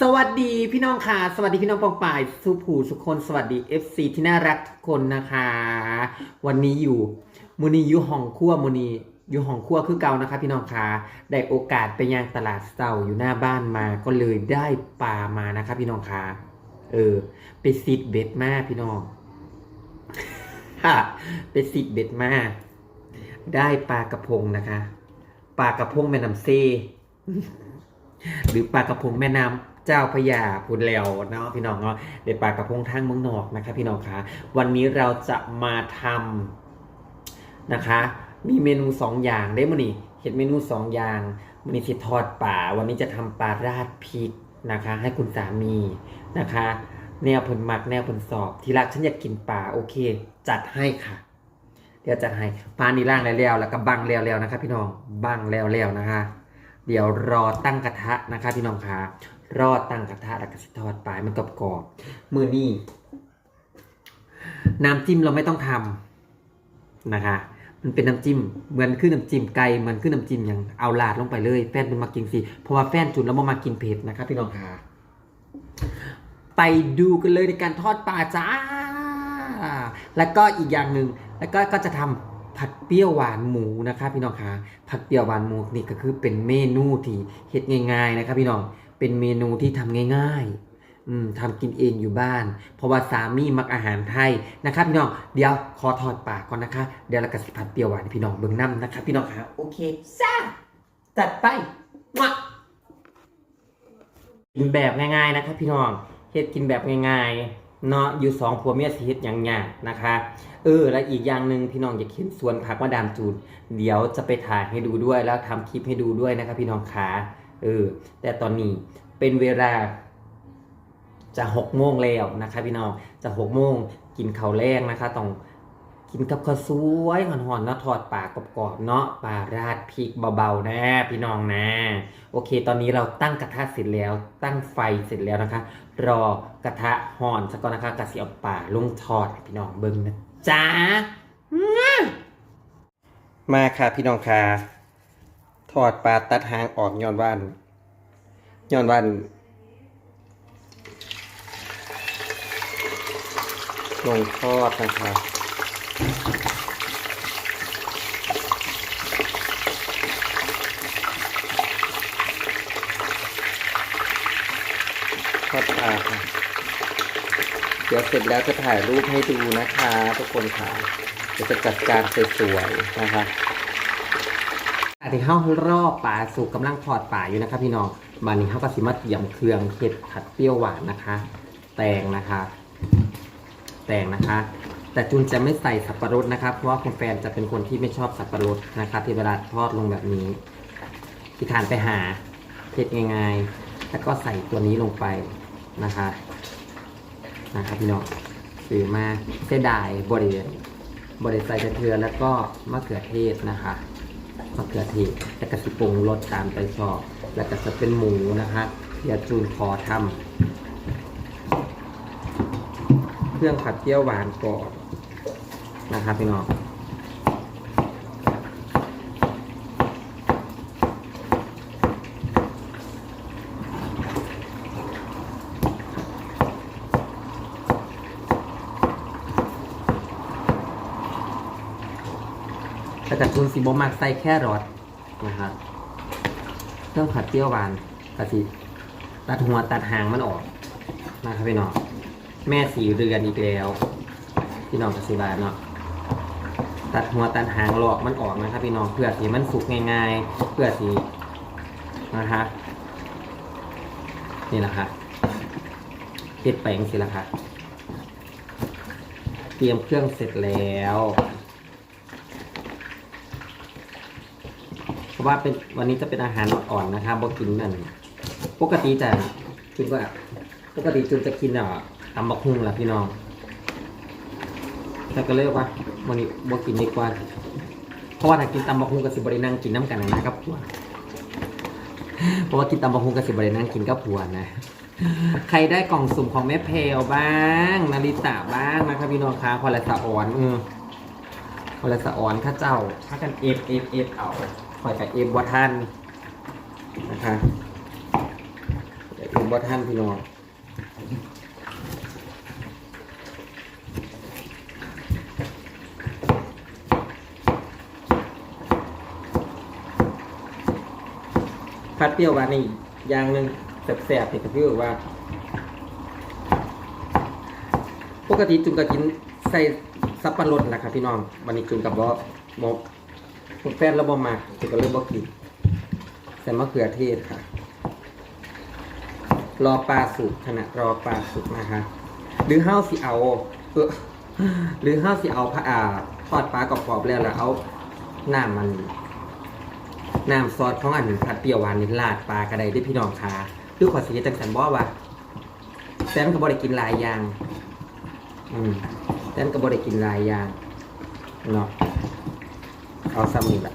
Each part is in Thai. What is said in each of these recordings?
สวัสดีพี่น้องค่ะ สวัสดีพี่น้องปองป่ายสุผูสุคนสวัสดี FC ที่น่ารักทุกคนนะคะ วันนี้อยู่มูนีอยู่ห้องครัวมูนีอยู่ห้องครัวคือเก่านะคะ พี่น้องค่ะได้โอกาสไปย่างตลาดเสาอยู่หน้าบ้านมาก็เลยได้ปลามานะคะ พี่น้องค่ะเออไปซิดเบ็ดมากพี่น้องค่ะไปซิดเบ็ดมากได้ปลากระพงนะคะปลากระพงแม่น้ำเซหรือปลากระพงแม่น้ำ เจ้าพยาพูดแล้วเนาะพี่น้องเนาะเดี๋ยวปากระพงทางเมืองนอกนะคะ พี่น้องคะวันนี้เราจะมาทำนะคะ มีเมนูสองอย่างได้มั้นี่เห็นเมนูสองอย่างมันนี้สิทอดป่า วันนี้จะทำปลาราดพริกนะคะ ให้คุณสามีนะคะ แนวผลมักแนวผลสอบ ที่รักฉันอยากกินปลาโอเค จัดให้ค่ะเดี๋ยวจัดให้ปลานี่ล่างแล้วๆแล้วก็บังแล้วๆนะคะ พี่น้องบังแล้วๆนะคะ เดี๋ยวรอตั้งกระทะนะคะ พี่น้องคะ รอตั้งกระทะแล้วก็สิทอดปลายมันกรอบๆมือนี่น้ำจิ้มเราไม่ต้องทำนะคะ มันเป็นน้ำจิ้มเหมือนขึ้นน้ำจิ้มไก่เหมือนขึ้นน้ำจิ้มอย่างเอาลาดลงไปเลยแฟนเป็นมากินสิเพราะว่าแฟนจุนแล้วมามากินเผ็ดนะคะพี่น้องคะไปดูกันเลยในการทอดปลาจ้า แล้วก็อีกอย่างหนึ่งแล้วก็ก็จะทำผัดเปรี้ยวหวานหมูนะคะพี่น้องคะผัดเปรี้ยวหวานหมูนี่ก็คือเป็นเมนูที่เฮ็ดง่าย ๆนะคะพี่น้อง เป็นเมนูที่ทำง่ายๆทำกินเองอยู่บ้าน เพราะว่าสามีมักอาหารไทยนะคะพี่น้อง เดี๋ยวขอถอดปากก่อนนะคะ เดี๋ยวเราก็สิผัดเปรี้ยวหวานพี่น้องเบิ่งน้ำนะคะพี่น้องคะโอเคจ้าจัดไปมากินแบบง่าย ๆนะคะพี่น้องเฮ็ดกินแบบง่ายๆเนาะอยู่สองผัวเมียสิเฮ็ดอย่างยากนะคะเออและอีกอย่างหนึ่งพี่น้องอยากเห็นสวนผักมาดามจูนเดี๋ยวจะไปถ่ายให้ดูด้วยแล้วทำคลิปให้ดูด้วยนะครับพี่น้องขา เออแต่ตอนนี้เป็นเวลาจะหกโมงแล้วนะคะพี่น้องจะหกโมงกินข้าวแรงนะคะต้องกินกับข้าวสวยหอนๆเนาะทอดปากกรอบๆเนาะปลาราดพริกเบาๆนะพี่น้องนะ โอเค ตอนนี้เราตั้งกระทะเสร็จแล้ว ตั้งไฟเสร็จแล้วนะคะ รอกระทะห่อนสักก่อนนะคะกระสีเอาปลาลงทอดพี่น้องเบิ้งนะจ้ามาค่ะพี่น้องค่ะ ทอดปลาตัดหางออกย้อนวันย้อนวันลงทอดนะครับทอดปลาค่ะเดี๋ยวเสร็จแล้วจะถ่ายรูปให้ดูนะคะ ทุกคนค่ะเดี๋ยวจะจัดการสวยๆนะคะ อันนี้ข้าวรอบปลาสุกกำลังทอดปลาอยู่นะคะพี่น้องบานนี้ข้าวกระสิมาเตรียมเครื่องเห็ดผัดเปรี้ยวหวานนะคะ แตงนะคะ แตงนะคะ แต่จุนจะไม่ใส่สับปะรดนะครับเพราะว่าคุณแฟนจะเป็นคนที่ไม่ชอบสับปะรดนะครับที่เวลาทอดลงแบบนี้ที่ทานไปหาเผ็ดง่ายๆแล้วก็ใส่ตัวนี้ลงไปนะคะนะครับพี่น้องซื้อมาเสียดายบริเวณบริใส่กระเทือแล้วก็มะเขือเทศนะคะ มะเขือเทศแล้วก็สิปรุงรสตามใจชอบ แล้วก็จะเป็นหมูนะครับยาจูนพอทำเครื่องผัดเปรี้ยวหวานก่อนนะครับพี่น้อง แต่คุณสีบมักใส่แค่รสนะครับเครื่องผัดเปรี้ยวหวานกะทิตัดหัวตัดหางมันออกนะครับพี่น้องแม่สีเรือนอีกแล้วพี่น้องกสิบาเนาะตัดหัวตัดหางหลอกมันออกนะครับพี่น้องเพื่อสีมันสุกง่าย ๆ เพื่อสีนะคะนี่แหละค่ะเฮ็ดไปจังสิละค่ะเตรียมเครื่องเสร็จแล้ว เพราะ ว่าเป็นวันนี้จะเป็นอาหารอ่อนๆนะคะบบอกินนั่นปกติจะจุนก็ปกติจุนจะกินอะตำบักหุ่งล่ะพี่น้องแต่ก็เลยว่าวันนี้บ่กินดีกว่า เพราะว่าถ้ากินตำบักหุ่งกับสิบรินั่งกินน้ำกันนะครับผัวเพราะว่ากินตำบักหุ่งกับสิบรินั่งกินกับผัวนะใครได้กล่องสุ่มของแม่เพลบ้างนาริตะบ้างนะครับพี่น้องคะพอละสะอ่อนเออพอละสะอ่อนข้าเจ้าถ้ากันเอฟเอฟเอฟเอา อยกับเอฟบอท่านนะคะเอฟบอท่านพี่น้องพัดเปรี้ยวว่านี่อย่างหนึ่งแสบๆเห็นกับพี่ว่า ปกติจุ่มกับกินใส่ซับปะรดนะครับพี่น้องวันนี้จุ่มกับบอมก แฟนแล้วบ่มากจุนก็เลยบ่กินใส่มะเขือเทศค่ะ รอปลาสุกขณะรอปลาสุกนะคะ หรือห้าวสิเอาเออหรือห้าวสิเอาผ้าอ่าทอดปลากรอบๆแล้วแล้วเอาน้ำมันน้ำซอสของอันผัดเปรี้ยวหวานนี่ราดปลากระไดได้พี่น้องค่ะคือขอสีจังสันบ่ว่าแซมก็บ่ได้กินหลายอย่าง อืมแซมก็บ่ได้กินหลายอย่างเนาะ เอาซ้ำนี่แหละ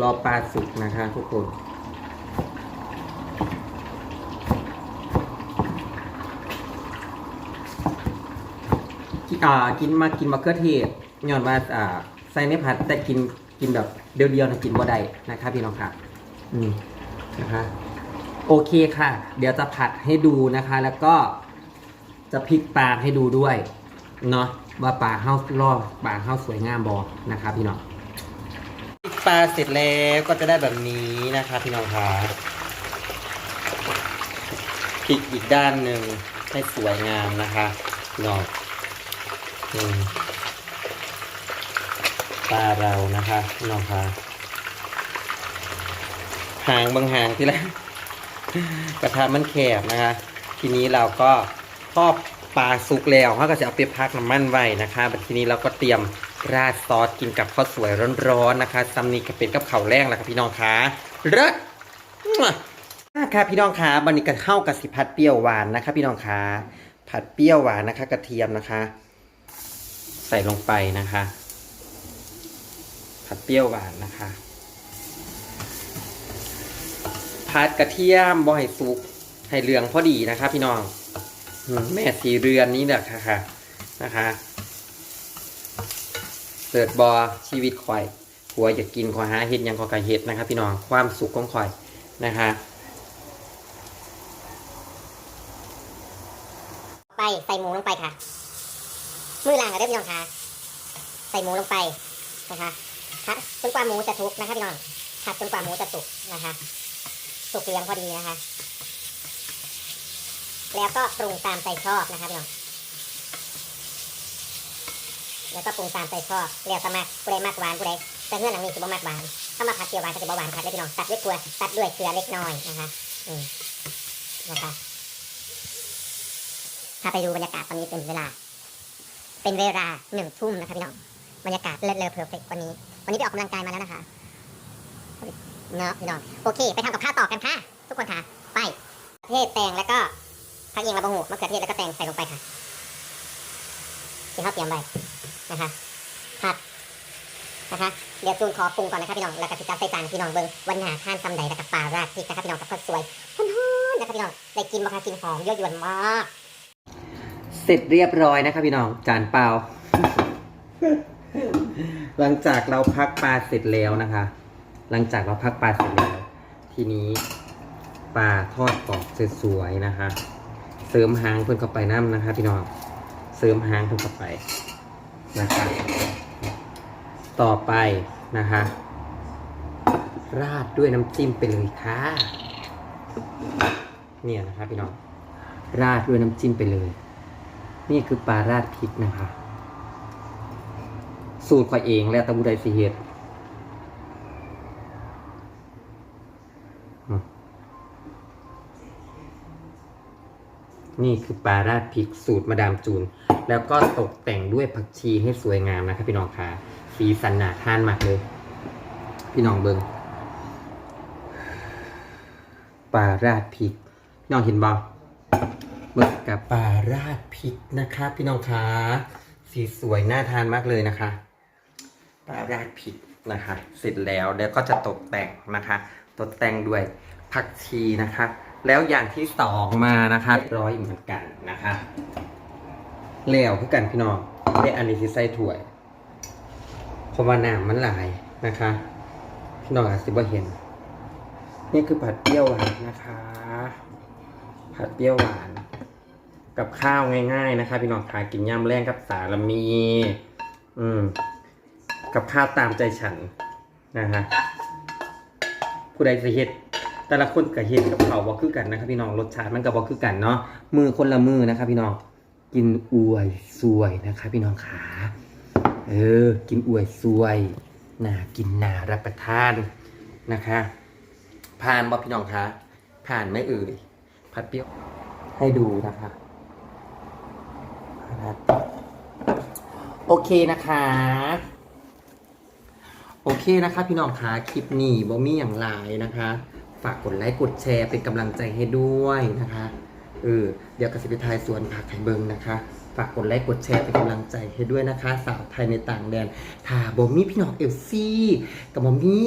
รอปลาสุกนะคะทุกคนกิอ่ากินมากินมะเขือเทศย้อนว่าอ่าใส่ในผัดแต่กินกินแบบเดียวๆนะกินบ่ได้นะคะพี่น้องครับอืมนะคะโอเคค่ะ เดี๋ยวจะผัดให้ดูนะคะ แล้วก็จะพลิกปลาให้ดูด้วย เนาะว่าปลาเฮาล่อปลาเฮาสวยงามบอนะคะพี่น้องพริกปลาเสร็จแล้วก็จะได้แบบนี้นะคะพี่น้องคะพลิกอีกด้านหนึ่งให้สวยงามนะคะพี่น้องปลาเรานะคะพี่น้องคะหางบางหางที่ละกระทะมันแคบนะคะ ทีนี้เราก็ทอด ปลาสุกแล้วเขาก็จะเอาไปพักน้ำมันไว้นะคะบัดทีนี้เราก็เตรียมราดซอสกินกับข้าวสวยร้อนๆนะคะซัมนี้ก็เป็นกับข้าวแรงแล้วครับพี่น้องคะเลิศมั่วค่ะพี่น้องคะบันนี้ก็เข้ากับสิผัดเปรี้ยวหวานนะคะ พี่น้องคะผัดเปรี้ยวหวานนะคะ กระเทียมนะคะ ใส่ลงไปนะคะ ผัดเปรี้ยวหวานนะคะผัดกระเทียมบ่ให้สุกให้เหลืองพอดีนะคะ พี่น้อง แม่สีเรือนนี้แหละค่ะค่ะนะคะเสิร์ชบอชีวิตข่อยผัวอยากกินขอหาเห็ดยังขอกะเห็ดนะคะพี่น้องความสุขของข่อยนะคะไปใส่หมูลงไปค่ะมือล่างกับเด้อพี่น้องค่ะใส่หมูลงไปนะคะผัดจนกว่าหมูจะสุกนะคะพี่น้องผัดจนกว่าหมูจะสุกนะคะสุกเหลืองพอดีนะคะ แล้วก็ปรุงตามใจชอบนะคะพี่น้องแล้วก็ปรุงตามใจชอบแล้วแต่มากผู้ใดมากหวานผู้ใดแต่เงื่อนหลังนี้จะบ่มากหวานถ้ามาผัดเกี๊ยวหวานก็จะบ่หวานผัดได้พี่น้องตัดด้วยเกลือตัดด้วยเกลือเล็กน้อยนะคะอืมนะคะถ้าไปดูบรรยากาศตอนนี้เป็นเวลา เป็นเวลาหนึ่งทุ่มนะคะพี่น้องบรรยากาศเลิศเลอเพอร์เฟกวันนี้วันนี้ไปออกกำลังกายมาแล้วนะคะเนาะพี่น้องโอเค ไปทำกับข้าวต่อกันค่ะ ทุกคนค่ะ ไปเทศแตงแล้วก็ ผักเอียงระบงหูมะเขือเทศแล้วก็แตงใส่ลงไปค่ะที่เขาเตรียมไว้นะคะผัดนะคะเดี๋ยวจูนขอปรุงก่อนนะคะพี่น้องแล้วก็ติดตามใส่จานพี่น้องเบิ้งวันหนาท่านซำใดแล้วก็ปลาราดพริกนะคะพี่น้องกับข้าวสวยฮอนๆนะคะพี่น้องได้กินมาค่ะกินหอมยั่วยวนมาก เสร็จเรียบร้อยนะครับพี่น้องจานเปล่า หลังจากเราพักปลาเสร็จแล้วนะคะ หลังจากเราพักปลาเสร็จแล้ว ทีนี้ปลาทอดกรอบสวยๆนะคะ เสริมหางเพิ่นเข้าไปน้ำนะคะพี่น้องเสริมหางเพิ่นเข้าไปนะคะต่อไปนะคะราดด้วยน้ำจิ้มไปเลยค่ะเนี่ยนะคะพี่น้องราดด้วยน้ำจิ้มไปเลย นี่คือปลาราดพริกนะคะ สูตรข่อยเองแล้วตะบุไดสีเฮ็ด นี่คือปลาราดพริกสูตรมาดามจูน แล้วก็ตกแต่งด้วยผักชีให้สวยงามนะครับพี่น้องค่ะสีสันหนาทานมากเลย พี่น้องเบิงปลาราดพริกพี่น้องเห็นบ่เบิกกับปลาราดพริกนะคะพี่น้องคะสีสวยน่าทานมากเลยนะคะปลาราดพริกนะคะ เสร็จแล้วแล้วก็จะตกแต่งนะคะ ตกแต่งด้วยผักชีนะคะ แล้วอย่างที่สองมานะคะร้อยเหมือนกันนะคะแล้วคือกันพี่น้องได้อันนี้ที่ใส่ถ้วเพราะว่าน้ำมันหลายนะคะพี่น้องอาจจะบ่เห็น นี่คือผัดเปรี้ยวหวานนะคะ ผัดเปรี้ยวหวาน กับข้าวง่ายๆนะคะ พี่น้องขากินย่ำแรงกับสาลามี อืม กับข้าวตามใจฉันนะฮะผู้ใดจะเฮ็ด แต่ละคนกับเฮ็ดกับเขาวบ่คือกันนะครับพี่น้องรสชาติมันก็บ่คือกันเนาะมือคนละมือนะครับพี่น้องกินอวยสวยนะคะพี่น้องขาเออ กินอวยสวยน่ากินน่ารับประทานนะคะผ่านบ่พี่น้องคะผ่านไม่เอ่ยผัดเปรี้ยวให้ดูนะคะโอเคนะคะโอเคนะคะ พี่น้องคะคลิปนี้บ่มีอย่างไรนะคะ ฝากกดไลค์กดแชร์เป็นกำลังใจให้ด้วยนะคะเออเดี๋ยวกสิบทายสวนผักไข่เบิงนะคะ ฝากกดไลค์กดแชร์เป็นกำลังใจให้ด้วยนะคะ สาวไทยในต่างแดนถ้าบ่มีพี่น้องเอลซี่กับบ่มี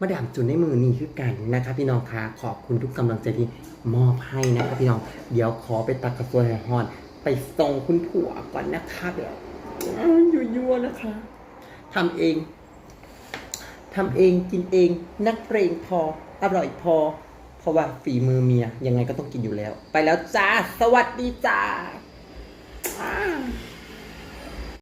มาดามจุนในมือนี้คือกันนะคะ พี่น้องคะขอบคุณทุกกำลังใจที่มอบให้นะคะพี่น้องเดี๋ยวขอไปตักกระสวยหอนไปส่งคุณผัวก่อนนะคะแบบยั่วๆนะคะทำเองทำเองกินเองนักเพลงพอ อร่อยพอ เพราะว่าฝีมือเมียยังไงก็ต้องกินอยู่แล้ว ไปแล้วจ้า สวัสดีจ้า